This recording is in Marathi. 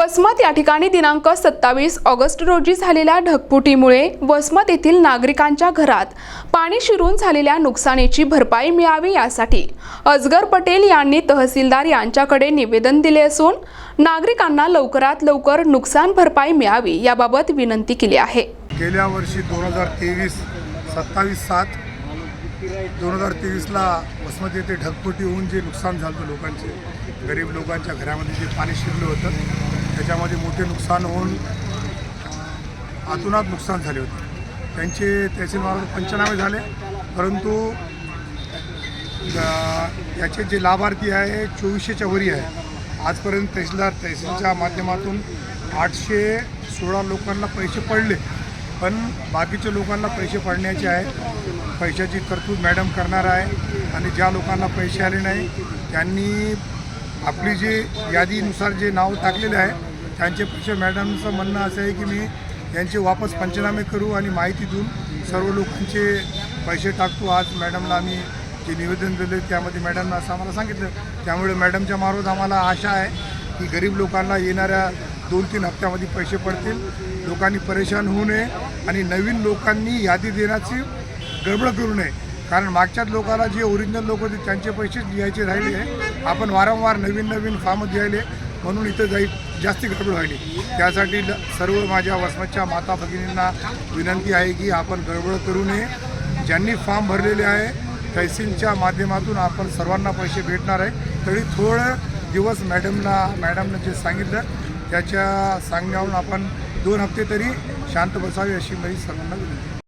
वसमत या ठिकाणी दिनांक सत्तावीस ऑगस्ट रोजी झालेल्या ढगफुटीमुळे वसमत येथील नागरिकांच्या घरात पाणी शिरून झालेल्या नुकसानीची भरपाई मिळावी यासाठी अजगर पटेल यांनी तहसीलदार यांच्याकडे निवेदन दिले असून नागरिकांना लवकरात लवकर नुकसान भरपाई मिळावी याबाबत विनंती केली आहे. गेल्या वर्षी दोन हजार तेवीस सत्तावीस सात दोन हजार तेवीसला वसमत येथे ढगफुटी होऊन जे नुकसान झालं होतं लोकांचे गरीब लोकांच्या घरामध्ये जे पाणी शिरलं होतं त्याच्यामध्ये मोठे नुकसान होऊन अं, नुकसान झाले होते. त्यांचे तहसीलमार्फत पंचनामे झाले. परंतु याचे जे लाभार्थी आहे चोवीसशेच्या वरी आहे. आजपर्यंत तहसीलदार तहसीलच्या माध्यमातून आठशे सोळा लोकांना पैसे पडले. पण बाकीच्या लोकांना पैसे पडण्याचे आहे पैशाची तरतूद मॅडम करणार आहे आणि ज्या लोकांना पैसे आले नाही त्यांनी आपली जे यादीनुसार जे नाव टाकलेले आहे त्यांचे पैसे मॅडमचं म्हणणं असं आहे की मी यांचे वापस पंचनामे करू आणि माहिती देऊन सर्व लोकांचे पैसे टाकतो. आज मॅडमला आम्ही जे निवेदन दिले त्यामध्ये मॅडमनं असं आम्हाला सांगितलं. त्यामुळे मॅडमच्या मार्फत आम्हाला आशा आहे की गरीब लोकांना येणाऱ्या दोन तीन हप्त्यामध्ये पैसे पडतील. लोकांनी परेशान होऊ नये आणि नवीन लोकांनी यादी देण्याची गडबड करू नये. कारण मागच्याच लोकांना जे ओरिजिनल लोक होते त्यांचे पैसेच लिहायचे राहिले आहे. आपण वारंवार नवीन नवीन फॉर्म द्यायले. म्हणून इथं जाई जास्ती गडबड व्हायली. त्यासाठी ल- सर्व माझ्या वसमतच्या माता भगिनींना विनंती आहे की आपण गडबड करू नये. ज्यांनी फॉर्म भरलेले आहे तहसीलच्या माध्यमातून आपण सर्वांना पैसे भेटणार आहे. तरी थोडं दिवस मॅडमना मॅडमनं जे सांगितलं त्याच्या सांगण्यावरून आपण दोन हप्ते तरी शांत बसावे अशी माझी सर्वांना विनंती